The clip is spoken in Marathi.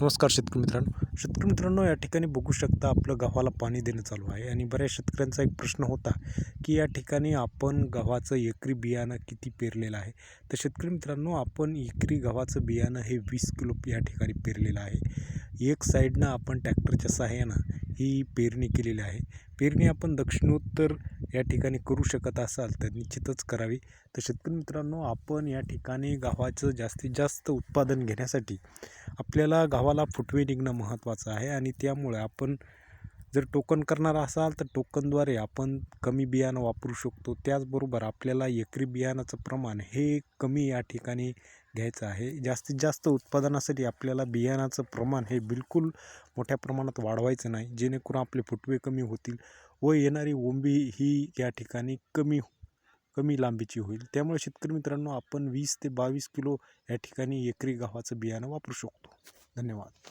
नमस्कार शेतकरी मित्रांनो. शेतकरी मित्रांनो या ठिकाणी बघू शकता आपलं गव्हाला पाणी देणं चालू आहे आणि बऱ्याच शेतकऱ्यांचा एक प्रश्न होता की या ठिकाणी आपण गव्हाचं एकरी बियाणं किती पेरलेलं आहे? तर शेतकरी मित्रांनो आपण एकरी गव्हाचं बियाणं हे वीस किलो या ठिकाणी पेरलेलं आहे. एक साईडनं आपण ट्रॅक्टरच्या सहाय्यानं ही पेरणी केलेली आहे. पेरणी आपण दक्षिणोत्तर या ठिकाणी करू शकत असाल तर निश्चितच करावी. तर शेतकरी मित्रांनो आपण या ठिकाणी गव्हाचं जास्तीत जास्त उत्पादन घेण्यासाठी आपल्याला गव्हाला फुटवे निघणं महत्त्वाचं आहे आणि त्यामुळे आपण जर टोकन करणार असाल तर टोकनद्वारे आपण कमी बियाणं वापरू शकतो. त्याचबरोबर आपल्याला एकरी बियाणाचं प्रमाण हे कमी या ठिकाणी घ्यायचं आहे. जास्तीत जास्त उत्पादनासाठी आपल्याला बियाणाचं प्रमाण हे बिलकुल मोठ्या प्रमाणात वाढवायचं नाही. जेणेकरून आपले फुटवे कमी होतील व येणारी ओंबी ही या ठिकाणी कमी कमी लांबीची होईल. त्यामुळे शेतकरी मित्रांनो आपण वीस ते बावीस किलो या ठिकाणी एकरी गव्हाचं बियाणं वापरू शकतो. धन्यवाद.